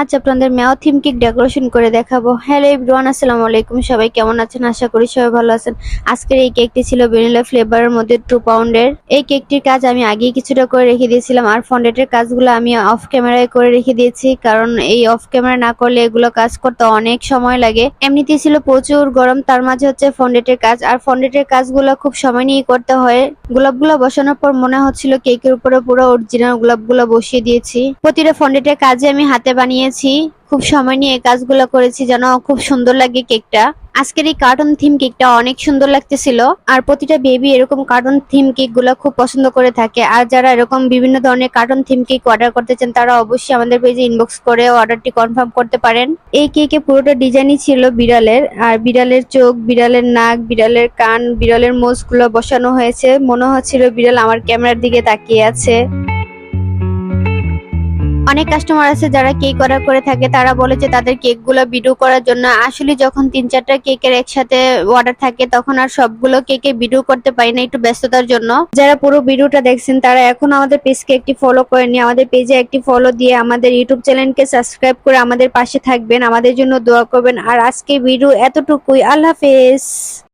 আজ আপনাদের মেও থিম কেক ডেকোরেশন করে দেখাবো। হ্যালো এভরিওয়ান, আসসালামু আলাইকুম। সবাই কেমন আছেন? আশা করি সবাই ভালো আছেন। আজকের এই কেকটি ছিল ভ্যানিলা ফ্লেভারের মধ্যে টু পাউন্ডের এই কেকটির কাজ আমি আগেই কিছুটা করে রেখে দিয়েছিলাম, আর ফন্ডেটের কাজগুলো আমি অফ ক্যামেরায় করে রেখে দিয়েছি, কারণ এই অফ ক্যামেরা না করলে এগুলো কাজ করতে অনেক সময় লাগে। এমনিতেই ছিল প্রচুর গরম, তার মাঝে হচ্ছে ফন্ডেটের কাজ, আর ফন্ডেটের কাজগুলো খুব সময় নিয়ে করতে হয়। গোলাপগুলো বসানোর পর মনে হচ্ছিল কেকের উপরে পুরো অরিজিনাল গোলাপগুলো বসিয়ে দিয়েছি। প্রতিটা ফন্ডেটের কাজে আমি হাতে বানিয়েছি খুব সময় নিয়ে কাজগুলো করেছি যেন খুব সুন্দর লাগে কেকটা। আজকের এই কার্টুন থিম কেকটা অনেক সুন্দর লাগতেছিল, আর প্রতিটা বেবি এরকম কার্টুন থিম কেকগুলো খুব পছন্দ করে থাকে। আর যারা এরকম বিভিন্ন ধরনের কার্টুন থিম কেক অর্ডার করতে চান, তারা অবশ্যই আমাদের পেজে ইনবক্স করে অর্ডারটি কনফার্ম করতে পারেন। এই কেকে পুরোটা ডিজাইনই ছিল বিড়ালের, আর বিড়ালের চোখ, বিড়ালের নাক, বিড়ালের কান, বিড়ালের মোজগুলো বসানো হয়েছে। মনে হচ্ছিল বিড়াল আমার ক্যামেরার দিকে তাকিয়ে আছে। অনেক কাস্টমার আছে যারা কেক অর্ডার করে থাকে, তারা বলে যে তাদের কেকগুলো ভিডিও করার জন্য। আসলে যখন তিন চারটা কেকের একসাথে অর্ডার থাকে, তখন আর সবগুলো কেকে ভিডিও করতে পারি না, একটু ব্যস্ততার জন্য। যারা পুরো ভিডিওটা দেখছেন, তারা এখন আমাদের পেজকে একটি ফলো করেনি আমাদের পেজে একটি ফলো দিয়ে আমাদের ইউটিউব চ্যানেলকে সাবস্ক্রাইব করে আমাদের পাশে থাকবেন। আমাদের জন্য দোয়া করবেন। আর আজকে ভিডিও এতটুকুই। আল্লাহ হাফেজ।